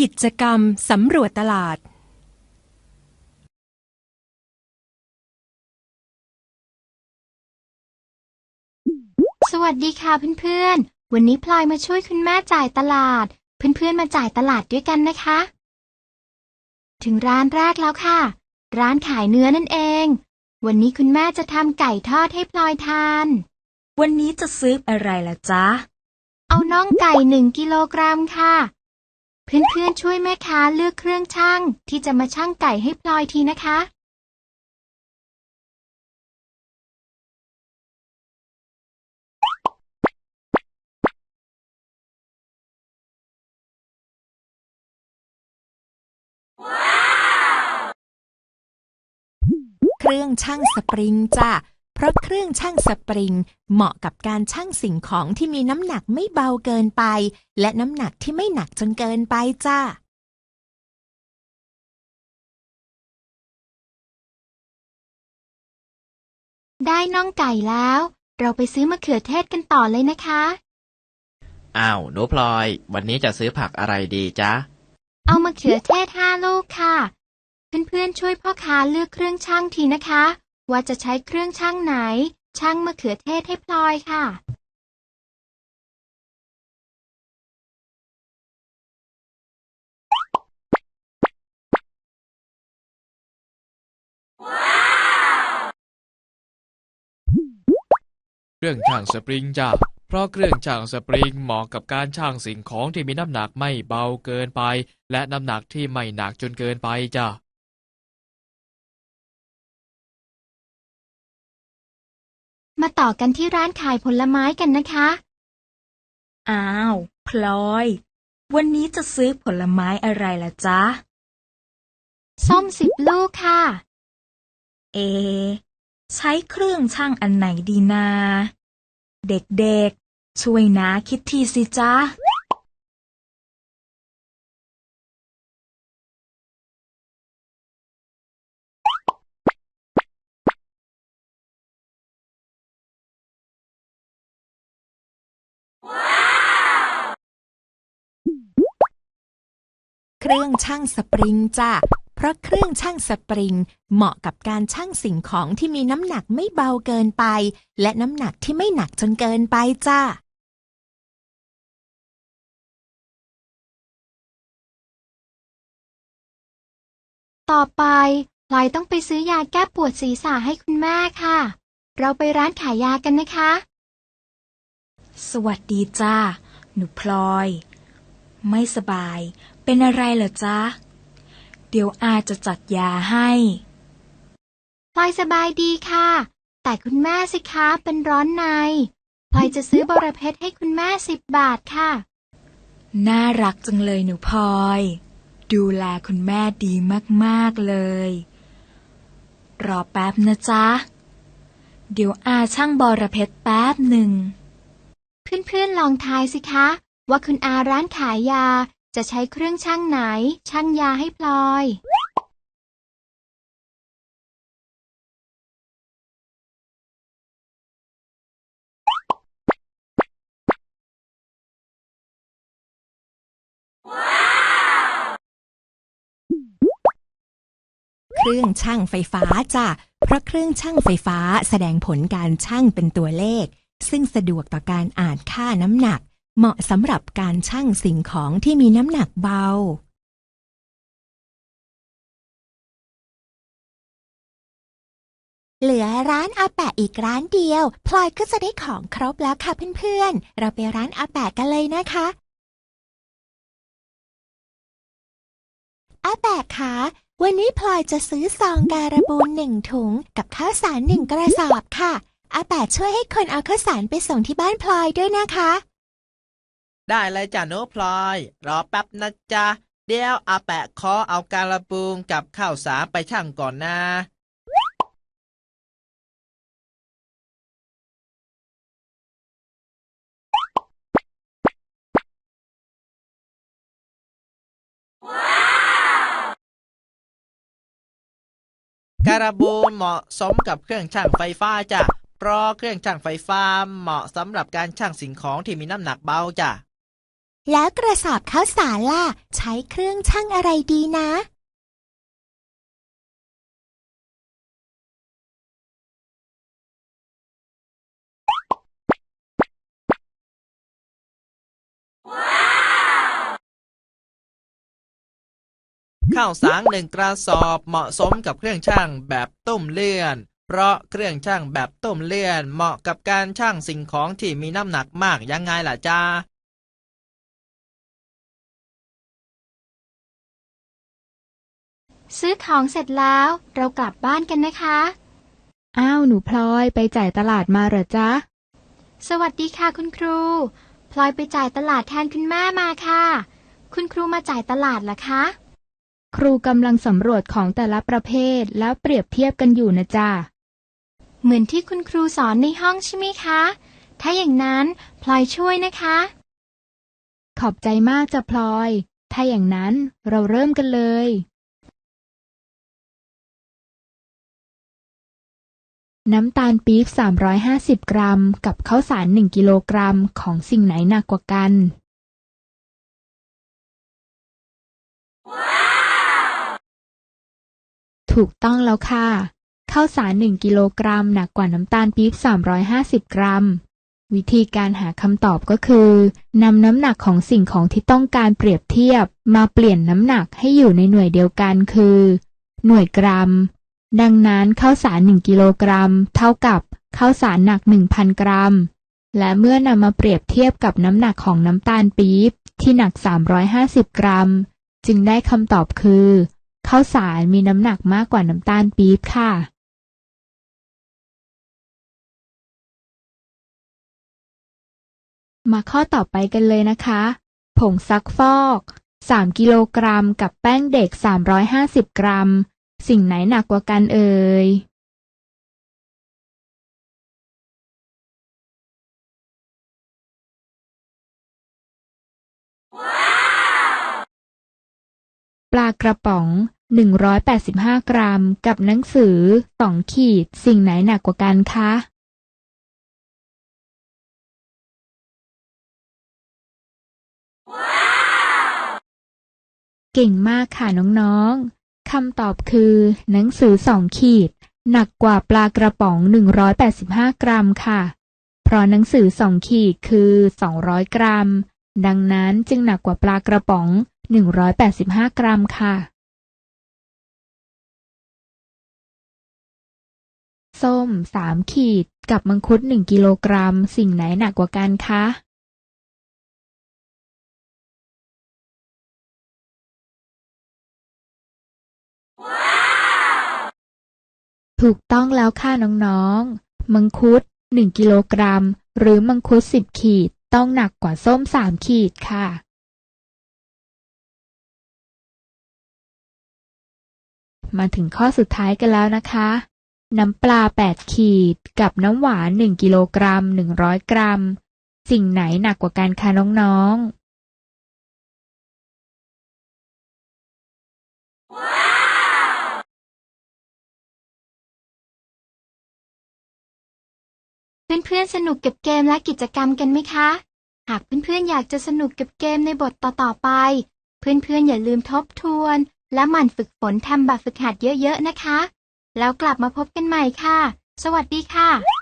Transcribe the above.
กิจกรรมสำรวจตลาด สวัสดีค่ะเพื่อนๆ วันนี้พลอยมาช่วยคุณแม่จ่ายตลาด เพื่อนๆ มาจ่ายตลาดด้วยกันนะคะ ถึงร้านแรกแล้วค่ะ ร้านขายเนื้อนั่นเอง วันนี้คุณแม่จะทำไก่ทอดให้พลอยทาน วันนี้จะซื้ออะไรล่ะจ๊ะ เอาน่องไก่หนึ่งกิโลกรัมค่ะ เพื่อนๆช่วยแม่ค้าเลือกเครื่องชั่งที่จะมาชั่งไก่ให้พลอยทีนะคะ เครื่องชั่งสปริงจ้ะ เพราะเครื่องชั่งสปริง เหมาะกับการชั่งสิ่งของที่มีน้ำหนักไม่เบาเกินไป และน้ำหนักที่ไม่หนักจนเกินไปจ้ะได้น่องไก่แล้ว เราไปซื้อมะเขือเทศกันต่อเลยนะคะ อ้าวหนูพลอย วันนี้จะซื้อผักอะไรดีจ๊ะ เอามะเขือเทศห้าลูกค่ะ เพื่อนๆช่วยพ่อค้าเลือกเครื่องชั่งทีนะคะ ว่าจะใช้เครื่องชั่งไหนชั่งมะเขือเทศให้พลอยค่ะ เครื่องช่างสปริงจ้ะ เพราะเครื่องช่างสปริงเหมาะกับการช่างสิ่งของที่มีน้ำหนักไม่เบาเกินไป และน้ำหนักที่ไม่หนักจนเกินไปจ้ะ มาต่อกันที่ร้านขายผลไม้กันนะคะ อ้าว พลอย วันนี้จะซื้อผลไม้อะไรล่ะจ๊ะ ส้มสิบลูกค่ะ เอ ใช้เครื่องชั่งอันไหนดีนา เด็กๆ ช่วยนะคิดทีสิจ๊ะ รื่องชั่งสปริงจ้ะเพราะเครื่องชั่งสปริง เหมาะกับการชั่งสิ่งของที่มีน้ำหนักไม่เบาเกินไป และน้ำหนักที่ไม่หนักจนเกินไปจ้ะต่อไปพลอยต้องไปซื้อยาแก้ปวดศีรษะให้คุณแม่ค่ะ เราไปร้านขายยากันนะคะ สวัสดีจ้าหนูพลอย ไม่สบาย เป็นอะไรเหรอจ๊ะ เดี๋ยวอาจะจัดยาให้พลอยสบายดีค่ะ แต่คุณแม่สิคะเป็นร้อนในพลอยจะซื้อบรเพชรให้คุณแม่สิบบาทค่ะ น่ารักจังเลยหนูพลอย ดูแลคุณแม่ดีมากๆเลย รอแป๊บนะจ๊ะ เดี๋ยวอาช่างบอระเพ็ดแป๊บหนึ่ง เพื่อนๆลองทายสิคะ ว่าคุณอาร้านขายยา จะใช้เครื่องชั่งไหนชั่งยาให้พลอย เครื่องชั่งไฟฟ้าจ้ะ เพราะเครื่องชั่งไฟฟ้าแสดงผลการชั่งเป็นตัวเลข ซึ่งสะดวกต่อการอ่านค่าน้ำหนัก เหมาะสำหรับการชั่งสิ่งของที่มีน้ำหนักเบา เหลือร้านอาแปะอีกร้านเดียว พลอยก็จะได้ของครบแล้วค่ะเพื่อนๆ เราไปร้านอาแปะกันเลยนะคะอาแปะคะวันนี้พลอยจะซื้อซองการบูนหนึ่งถุง กับข้าวสารหนึ่งกระสอบค่ะอาแปะช่วยให้คนเอาข้าวสารไปส่งที่บ้านพลอยด้วยนะคะ ได้เลยจ้ะหนูพลอย รอแป๊บนะจ๊ะ เดี๋ยวอาแปะขอเอาการะบูงกับข้าวสารไปชั่งก่อนนะ การะบูเหมาะสมกับเครื่องชั่งไฟฟ้าจ้ะ เพราะเครื่องชั่งไฟฟ้าเหมาะสำหรับการชั่งสิ่งของที่มีน้ำหนักเบาจ้ะ แล้วกระสอบข้าวสารล่ะ ใช้เครื่องชั่งอะไรดีนะ ข้าวสารหนึ่งกระสอบเหมาะสมกับเครื่องช่างแบบต้มเลื่อน เพราะเครื่องช่างแบบต้มเลื่อน เหมาะกับการช่างสิ่งของที่มีน้ำหนักมากยังไงล่ะจ้า ซื้อของเสร็จแล้วเรากลับบ้านกันนะคะ อ้าวหนูพลอยไปจ่ายตลาดมาเหรอจ๊ะ สวัสดีค่ะคุณครู พลอยไปจ่ายตลาดแทนคุณแม่มาค่ะ คุณครูมาจ่ายตลาดเหรอคะ ครูกำลังสำรวจของแต่ละประเภทแล้วเปรียบเทียบกันอยู่นะจ๊ะ เหมือนที่คุณครูสอนในห้องใช่ไหมคะ ถ้าอย่างนั้นพลอยช่วยนะคะ ขอบใจมากจ้ะพลอย ถ้าอย่างนั้นเราเริ่มกันเลย น้ำตาลปี๊บ 350 กรัม กับข้าวสาร 1 กิโลกรัม ของสิ่งไหนหนักกว่ากัน ถูกต้องแล้วค่ะ ข้าวสาร 1 กิโลกรัม หนักกว่าน้ำตาลปี๊บ 350 กรัม วิธีการหาคำตอบก็คือนำน้ำหนักของสิ่งของที่ต้องการเปรียบเทียบ มาเปลี่ยนน้ำหนักให้อยู่ในหน่วยเดียวกันคือ หน่วยกรัม ดังนั้นข้าวสาร 1 กิโลกรัม เท่ากับข้าวสารหนัก 1,000 กรัม และเมื่อนำมาเปรียบเทียบกับน้ำหนักของน้ำตาลปี๊บที่หนัก 350 กรัม จึงได้คำตอบคือข้าวสารมีน้ำหนักมากกว่าน้ำตาลปี๊บค่ะ มาข้อต่อไปกันเลยนะคะ ผงซักฟอก 3 กิโลกรัม กับแป้งเด็ก 350 กรัม สิ่งไหนหนักกว่ากันเอ่ยปลากระป๋อง 185 กรัม กับหนังสือ 2 ขีด สิ่งไหนหนักกว่ากันคะ เก่งมากค่ะน้องๆ คำตอบคือ หนังสือ2ขีด หนักกว่าปลากระป๋อง 185 กรัมค่ะ เพราะหนังสือ2ขีดคือ 200 กรัม ดังนั้นจึงหนักกว่าปลากระป๋อง 185 กรัมค่ะ ส้ม 3 ขีด กับมังคุด 1 กิโลกรัม สิ่งไหนหนักกว่ากันคะ ถูกต้องแล้วค่ะน้องๆ มังคุด 1 กิโลกรัม หรือมังคุด 10 ขีด ต้องหนักกว่าส้ม 3 ขีดค่ะ มาถึงข้อสุดท้ายกันแล้วนะคะ น้ำปลา 8 ขีด กับน้ำหวาน 1 กิโลกรัม 100 กรัม สิ่งไหนหนักกว่ากันคะน้องๆ เพื่อนๆสนุกกับเกมและกิจกรรมกันไหมคะ หากเพื่อนๆอยากจะสนุกกับเกมในบทต่อๆไป เพื่อนๆอย่าลืมทบทวน และหมั่นฝึกฝนทำแบบฝึกหัดเยอะๆนะคะ แล้วกลับมาพบกันใหม่ค่ะ สวัสดีค่ะ